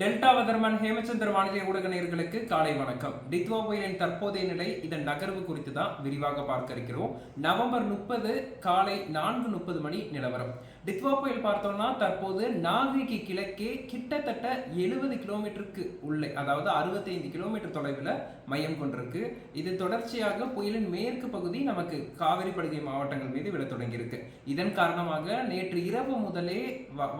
Delta weatherman Hemachandra வானிலை ஊடக நேர்களுக்கு காலை வணக்கம். டித்வா புயலின் தற்போதைய நிலை இதன் நகர்வு குறித்து தான் விரிவாக பார்க்க இருக்கிறோம். நவம்பர் முப்பது காலை நான்கு முப்பது மணி நிலவரம். டித்வா புயல் பார்த்தோம்னா தற்போது நாகைக்கு கிழக்கே கிட்டத்தட்ட எழுபது கிலோமீட்டருக்கு உள்ளே அதாவது அறுபத்தைந்து கிலோமீட்டர் தொலைவில் மையம் கொண்டிருக்கு. இது தொடர்ச்சியாக புயலின் மேற்கு பகுதி நமக்கு காவிரி படுகை மாவட்டங்கள் மீது விழத் தொடங்கியிருக்கு. இதன் காரணமாக நேற்று இரவு முதலே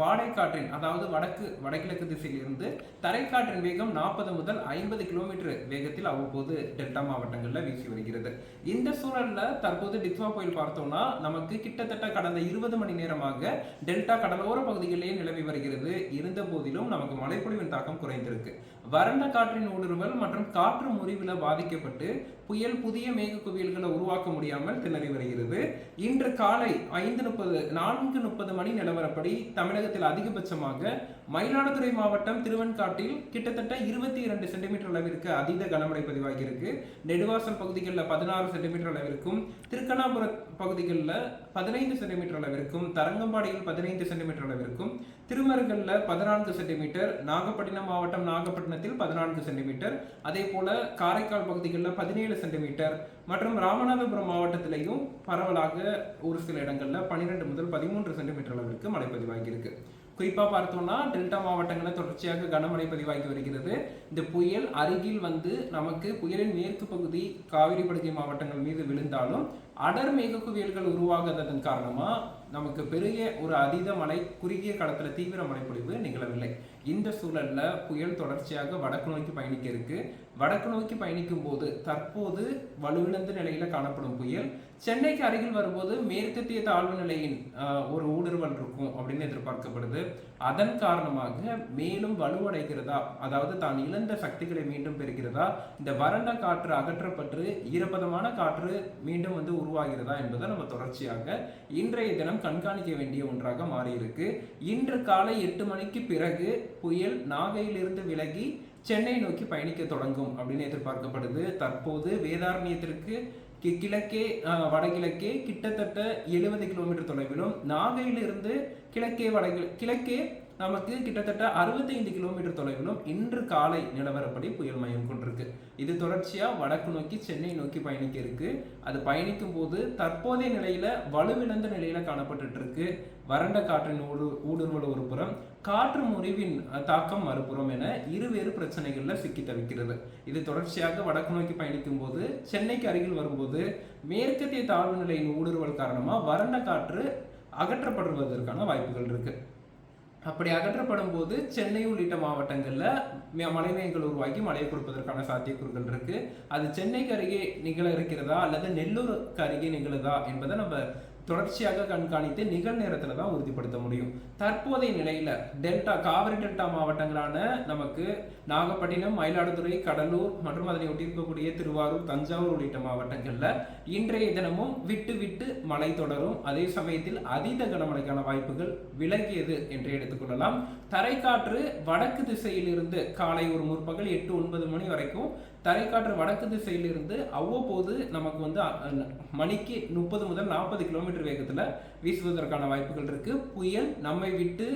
வாடைக்காற்றின் அதாவது வடக்கு வடகிழக்கு திசையிலிருந்து தரைக்காற்றின் வேகம் நாற்பது முதல் ஐம்பது கிலோமீட்டர் வேகத்தில் அவ்வப்போது டெல்டா மாவட்டங்களில் வீசி வருகிறது. இந்த சூழலில் தற்போது டித்வா புயல் பார்த்தோம்னா நமக்கு கிட்டத்தட்ட கடந்த இருபது மணி நேரமாக டெல்டா கடலோர பகுதிகளிலேயே நிலவி வருகிறது. இருந்த போதிலும் நமக்கு மழைப்பொழிவின் தாக்கம் குறைந்திருக்கு. வறண்ட காற்றின் ஊடுருவல் மற்றும் காற்று முறிவில் பாதிக்கப்பட்டு புயல் புதிய மேக குவியல்களை உருவாக்க முடியாமல் திணறி வருகிறது. இன்று காலை ஐந்து முப்பது நான்கு முப்பது மணி நிலவரப்படி தமிழகத்தில் அதிகபட்சமாக மயிலாடுதுறை மாவட்டம் திருவெண்காட்டில் கிட்டத்தட்ட இருபத்தி இரண்டு சென்டிமீட்டர் அளவிற்கு அதீத கனமழை பதிவாகியிருக்கு. நெடுவாசல் பகுதிகளில் பதினாறு சென்டிமீட்டர் அளவிற்கும் திருக்கணாபுரம் பகுதிகளில் பதினைந்து சென்டிமீட்டர் அளவிற்கும் தரங்கம்பாடியில் பதினைந்து சென்டிமீட்டர் அளவிற்கும் திருமருகல்ல பதினான்கு சென்டிமீட்டர் நாகப்பட்டினம் மாவட்டம் நாகப்பட்டினத்தில் பதினான்கு சென்டிமீட்டர் அதே போல காரைக்கால் பகுதிகளில் பதினேழு சென்டிமீட்டர் மற்றும் ராமநாதபுரம் மாவட்டத்திலையும் பரவலாக ஒரு சில இடங்களில் பன்னிரெண்டு முதல் பதிமூன்று சென்டிமீட்டர் அளவிற்கு மழை பதிவாகியிருக்கு. குறிப்பாக பார்த்தோம்னா டெல்டா மாவட்டங்களில் தொடர்ச்சியாக கனமழை பதிவாகி வருகிறது. இந்த புயல் அருகில் வந்து நமக்கு புயலின் மேற்கு பகுதி காவிரி படுகை மாவட்டங்கள் மீது விழுந்தாலும் அடர் மேகக்குவியல்கள் உருவாகாததன் காரணமாக நமக்கு பெரிய ஒரு அதீத மழை குறுகிய காலத்தில் தீவிர மழைப்பொழிவு நிகழவில்லை. இந்த சூழலில் புயல் தொடர்ச்சியாக வடக்கு நோக்கி பயணிக்க இருக்கு. வடக்கு நோக்கி பயணிக்கும் போது தற்போது வலுவிழந்த நிலையில் காணப்படும் புயல். சென்னைக்கு அருகில் வரும்போது மேற்கத்திய தாழ்வு நிலையின் ஒரு ஊடுருவல் இருக்கும் அப்படின்னு எதிர்பார்க்கப்படுது. அதன் காரணமாக மேலும் வலுவடைகிறதா அதாவது தான் இழந்த சக்திகளை மீண்டும் பெறுகிறதா இந்த வறண்ட காற்று அகற்றப்பட்டு ஈரப்பதமான காற்று மீண்டும் வந்து உருவாகிறதா என்பதை நம்ம தொடர்ச்சியாக இன்றைய தினம் கண்காணிக்க வேண்டிய ஒன்றாக மாறியிருக்கு. இன்று காலை எட்டு மணிக்கு பிறகு புயல் நாகையிலிருந்து விலகி சென்னை நோக்கி பயணிக்க தொடங்கும் அப்படின்னு எதிர்பார்க்கப்படுது. தற்போது வேதாரண்யத்திற்கு கிழக்கே வடகிழக்கே கிட்டத்தட்ட எழுபது கிலோமீட்டர் தொலைவிலும் நாகையிலிருந்து கிழக்கே வட கிழக்கே நமக்கு கிட்டத்தட்ட அறுபத்தைந்து கிலோமீட்டர் தொலைவிலும் இன்று காலை நிலவரப்படி புயல் மையம் கொண்டிருக்கு. இது தொடர்ச்சியாக வடக்கு நோக்கி சென்னை நோக்கி பயணிக்க இருக்கு. அது பயணிக்கும் போது தற்போதைய நிலையில வலுவிழந்த நிலையில காணப்பட்டு இருக்கு வறண்ட காற்றின் ஊடு ஊடுருவல் ஒரு புறம் காற்று முறிவின் தாக்கம் மறுபுறம் என இருவேறு பிரச்சனைகள்ல சிக்கி தவிக்கிறது. இது தொடர்ச்சியாக வடக்கு நோக்கி பயணிக்கும் போது சென்னைக்கு அருகில் வரும்போது மேற்கத்திய தாழ்வு நிலையின் ஊடுருவல் காரணமா வறண்ட காற்று அகற்றப்படுவதற்கான வாய்ப்புகள் இருக்கு. அப்படி அகற்றப்படும் போது சென்னை உள்ளிட்ட மாவட்டங்களில் ம- மழைமேகங்கள் உருவாக்கி மழையை கொடுப்பதற்கான சாத்தியக்கூறுகள் இருக்கு. அது சென்னைக்கு அருகே நிகழ இருக்கிறதா? அல்லது நெல்லூருக்கு அருகே நிகழுதா? என்பதை நம்ம தொடர்ச்சியாக கண்காணித்து நிகழ்நேரத்தில் தான் உறுதிப்படுத்த முடியும். தற்போதைய நிலையில் டெல்டா காவிரி டெல்டா மாவட்டங்களான நமக்கு நாகப்பட்டினம் மயிலாடுதுறை கடலூர் மற்றும் அதனை ஒட்டியிருக்கக்கூடிய திருவாரூர் தஞ்சாவூர் உள்ளிட்ட மாவட்டங்களில் இன்றைய தினமும் விட்டு விட்டு மழை தொடரும். அதே சமயத்தில் அதீத கனமழைக்கான வாய்ப்புகள் விலகியது என்று எடுத்துக்கொள்ளலாம் தரைக்காற்று வடக்கு திசையிலிருந்து காலை ஒரு முற்பகல் எட்டு ஒன்பது மணி வரைக்கும் தரைக்காற்று வடக்கு திசையிலிருந்து அவ்வப்போது நமக்கு வந்து மணிக்கு முப்பது முதல் நாற்பது கிலோமீட்டர் வேகத்தில் வீசுவதற்கான வாய்ப்புகள் இருக்குது புயல் நம்மை விட்டு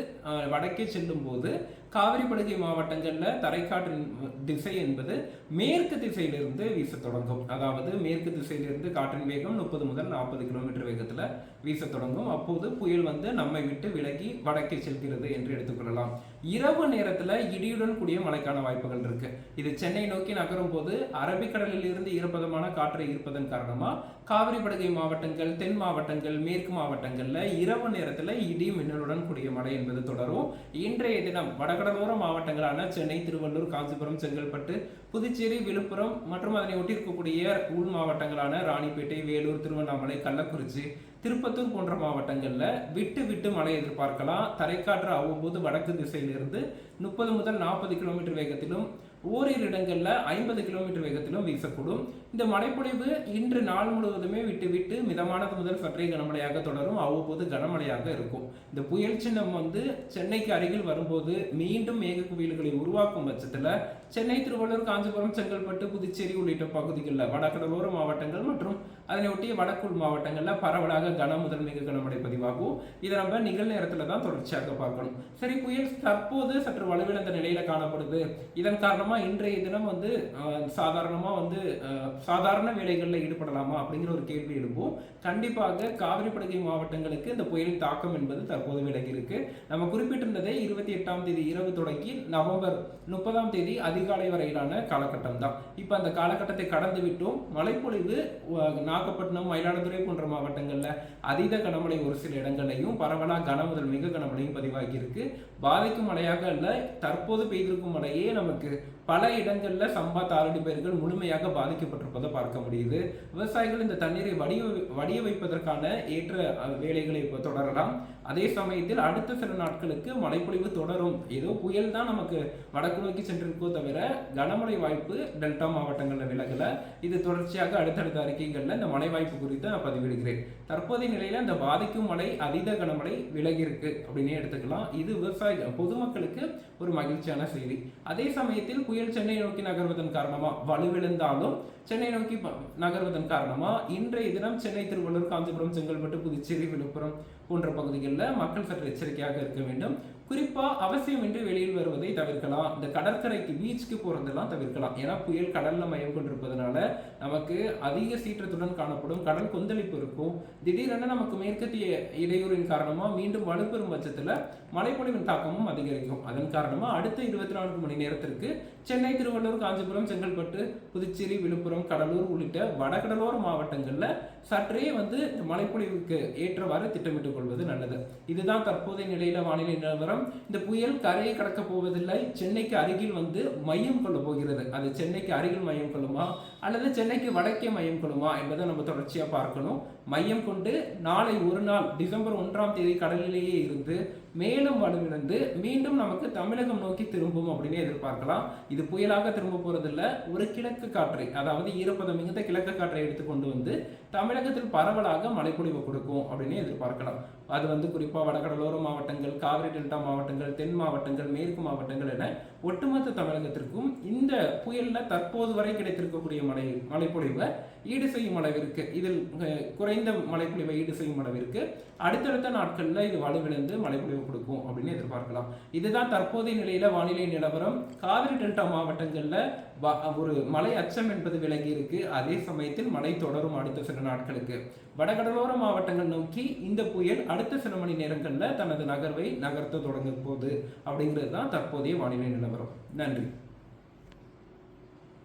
வடக்கே செல்லும் போது காவிரி படுகை மாவட்டங்களில் தரைக்காற்றின் திசை என்பது மேற்கு திசையிலிருந்து வீச தொடங்கும். அதாவது மேற்கு திசையிலிருந்து காற்றின் வேகம் முப்பது முதல் நாற்பது கிலோமீட்டர் வேகத்தில் வீச தொடங்கும். அப்போது புயல் வந்து நம்மை விட்டு விலகி வடக்கே செல்கிறது என்று எடுத்துக்கொள்ளலாம் இரவு நேரத்தில் இடியுடன் கூடிய மழைக்கான வாய்ப்புகள் இருக்கு. இது சென்னை நோக்கி நகரும் போது அரபிக்கடலில் இருந்து ஈரப்பதமான காற்றை ஈர்ப்பதன் காரணமா காவிரி படுகை மாவட்டங்கள் தென் மாவட்டங்கள் மேற்கு மாவட்டங்கள்ல இரவு நேரத்துல இடி மின்னலுடன் கூடிய மழை என்பது தொடரும். இன்றைய தினம் வடகடலோர மாவட்டங்களான சென்னை திருவள்ளூர் காஞ்சிபுரம் செங்கல்பட்டு புதுச்சேரி விழுப்புரம் மற்றும் அதனை ஒட்டியிருக்கக்கூடிய உள் மாவட்டங்களான ராணிப்பேட்டை வேலூர் திருவண்ணாமலை கள்ளக்குறிச்சி திருப்பத்தூர் போன்ற மாவட்டங்கள்ல விட்டு விட்டு மழை எதிர்பார்க்கலாம். தரைக்காற்று அவ்வப்போது வடக்கு திசையிலிருந்து முப்பது முதல் நாற்பது கிலோமீட்டர் வேகத்திலும் ஓரிரு இடங்களில் ஐம்பது கிலோமீட்டர் வேகத்திலும் வீசக்கூடும். இந்த மழைப்பொழிவு இன்று நாள் முழுவதுமே விட்டு விட்டு மிதமானது முதல் சற்றே கனமழையாக தொடரும். அவ்வப்போது கனமழையாக இருக்கும். இந்த புயல் சின்னம் வந்து சென்னைக்கு அருகில் வரும்போது மீண்டும் மேக குவியல்களை உருவாக்கும் பட்சத்தில் சென்னை திருவள்ளூர் காஞ்சிபுரம் செங்கல்பட்டு புதுச்சேரி உள்ளிட்ட பகுதிகளில் வடகடலோர மாவட்டங்கள் மற்றும் அதனை ஒட்டிய வடக்குள் மாவட்டங்களில் பரவலாக கன முதல் மிக கனமழை பதிவாகும். இதை நம்ம நிகழ்நேரத்தில் தான் தொடர்ச்சியாக பார்க்கணும். சரி புயல் தற்போது சற்று வலுவிழந்த நிலையில காணப்படுது. இதன் காரணமா இன்றைய தினம் வந்து சாதாரணமாக சாதாரணமா வந்து சாதாரண வேலைகளில் ஈடுபடலாமா அப்படிங்கிற ஒரு கேள்வி எழுப்பும். கண்டிப்பாக காவிரி படுகை மாவட்டங்களுக்கு இந்த புயலின் தாக்கம் என்பது தற்போது விலகி இருக்கு. நம்ம குறிப்பிட்டிருந்ததை இருபத்தி எட்டாம் தேதி இரவு தொடங்கி நவம்பர் முப்பதாம் தேதி அதிகாலை வரையிலான காலகட்டம் தான் இப்போ அந்த காலகட்டத்தை கடந்து விட்டோம் மழைப்பொழிவு நாகப்பட்டினம் மயிலாடுதுறை போன்ற மாவட்டங்களில் அதீத கனமழை ஒரு சில இடங்களையும் பரவலாக கன முதல் மிக கனமழையும் பதிவாகி இருக்கு பாதிக்கும் மழையாக இல்லை தற்போது பெய்திருக்கும் மழையே நமக்கு பல இடங்களில் சம்பா தாரடி பயிர்கள் முழுமையாக பாதிக்கப்பட்டிருப்பதை பார்க்க முடியுது. விவசாயிகள் இந்த தண்ணீரை வடிய வடிய வைப்பதற்கான ஏற்ற வேலைகளை இப்போ தொடரலாம். அதே சமயத்தில் அடுத்த சில நாட்களுக்கு மழைப்பொழிவு தொடரும். ஏதோ புயல் தான் நமக்கு வடக்கு நோக்கி சென்றிருக்கோ தவிர கனமழை வாய்ப்பு டெல்டா மாவட்டங்களில் விலகலை. இது தொடர்ச்சியாக அடுத்தடுத்த அறிக்கைகளில் இந்த மழை வாய்ப்பு குறித்து நான் பதிவிடுகிறேன். தற்போதைய நிலையில் இந்த பாதிக்கும் மழை அதீத கனமழை விலகி இருக்கு அப்படின்னே எடுத்துக்கலாம். இது விவசாய பொதுமக்களுக்கு ஒரு மகிழ்ச்சியான செய்தி. அதே சமயத்தில் புயல் சென்னை நோக்கி நகர்வதன் காரணமா? வலுவிழந்தாலும் சென்னை நோக்கி நகர்வதன் காரணமா? இன்றைய தினம் சென்னை திருவள்ளூர் காஞ்சிபுரம் செங்கல்பட்டு புதுச்சேரி விழுப்புரம் போன்ற பகுதிகளில் மக்கள் சற்று எச்சரிக்கையாக இருக்க வேண்டும். குறிப்பாக அவசியமின்றி வெளியில் வருவதை தவிர்க்கலாம். இந்த கடற்கரைக்கு பீச்சுக்கு போகிறதெல்லாம் தவிர்க்கலாம். ஏன்னா புயல் கடலில் மையம் கொண்டிருப்பதனால நமக்கு அதிக சீற்றத்துடன் காணப்படும் கடல் கொந்தளிப்பு இருக்கும். திடீரென நமக்கு மேற்கத்திய இடையூறின் காரணமாக மீண்டும் வலுப்பெறும் பட்சத்தில் மழைப்பொழிவின் தாக்கமும் அதிகரிக்கும். அதன் காரணமாக அடுத்த இருபத்தி நான்கு மணி நேரத்திற்கு சென்னை திருவள்ளூர் காஞ்சிபுரம் செங்கல்பட்டு புதுச்சேரி விழுப்புரம் கடலூர் உள்ளிட்ட வடகடலோர மாவட்டங்களில் சற்றே வந்து மழைப்பொழிவுக்கு ஏற்றவாறு திட்டமிட்டுக் கொள்வது நல்லது. இதுதான் தற்போதைய நிலையில வானிலை நிலவரம். இந்த புயல் கரையை கடக்க போவதில்லை. சென்னைக்கு அருகில் வந்து மையம் கொள்ள போகிறது. அது சென்னைக்கு அருகில் மையம் கொள்ளுமா? அல்லது சென்னைக்கு வடக்கே மையம் கொள்ளுமா என்பதை நம்ம தொடர்ச்சியாக பார்க்கணும். மையம் கொண்டு நாளை ஒரு நாள் டிசம்பர் ஒன்றாம் தேதி கடலிலேயே இருந்து மேலும் வலுவிழந்து மீண்டும் நமக்கு தமிழகம் நோக்கி திரும்பும் அப்படின்னு எதிர்பார்க்கலாம். இது புயலாக திரும்ப போறதில்ல. ஒரு கிழக்கு காற்றை அதாவது ஈரப்பதம் மிகுந்த கிழக்கு காற்றை எடுத்து கொண்டு வந்து தமிழகத்தில் பரவலாக மழைப்பொழிவு கொடுக்கும் அப்படின்னு எதிர்பார்க்கலாம். அது வந்து குறிப்பாக வடகடலோர மாவட்டங்கள் காவிரி டெல்டா மாவட்டங்கள் தென் மாவட்டங்கள் மேற்கு மாவட்டங்கள் என ஒட்டுமொத்த தமிழகத்திற்கும் இந்த புயலில் தற்போது வரை கிடைத்திருக்கக்கூடிய மழை மழைப்பொழிவை ஈடு செய்யும் அளவிற்கு இதில் குறைந்த மழைப்பொழிவை ஈடு செய்யும் அளவிற்கு அடுத்தடுத்த நாட்களில் இது வலுவிழந்து மழைப்பொழிவு கொடுக்கும் அப்படின்னு எதிர்பார்க்கலாம். இதுதான் தற்போதைய நிலையில வானிலை நிலவரம். காவிரி டெல்டா மாவட்டங்களில் வ- ஒரு மழை அச்சம் என்பது விலகி இருக்கு. அதே சமயத்தில் மழை தொடரும் அடுத்த சில நாட்களுக்கு. வடகடலோர மாவட்டங்கள் நோக்கி இந்த புயல் அடுத்த சில மணி நேரங்களில் தனது நகர்வை நகர்த்த தொடங்க போகுது அப்படிங்கிறது தான் தற்போதைய வானிலை நிலவரம். நன்றி